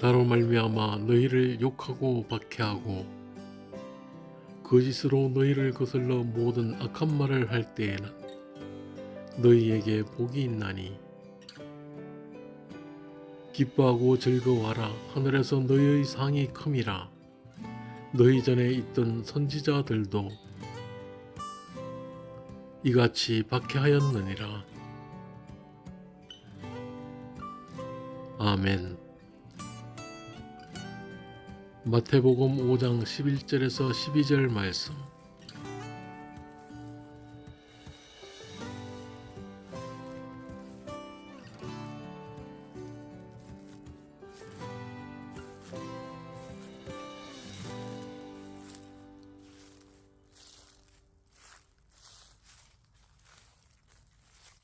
나로 말미암아 너희를 욕하고 박해하고 거짓으로 너희를 거슬러 모든 악한 말을 할 때에는 너희에게 복이 있나니 기뻐하고 즐거워하라. 하늘에서 너희의 상이 큼이라. 너희 전에 있던 선지자들도 이같이 박해하였느니라. 아멘 마태복음 5장 11절에서 12절 말씀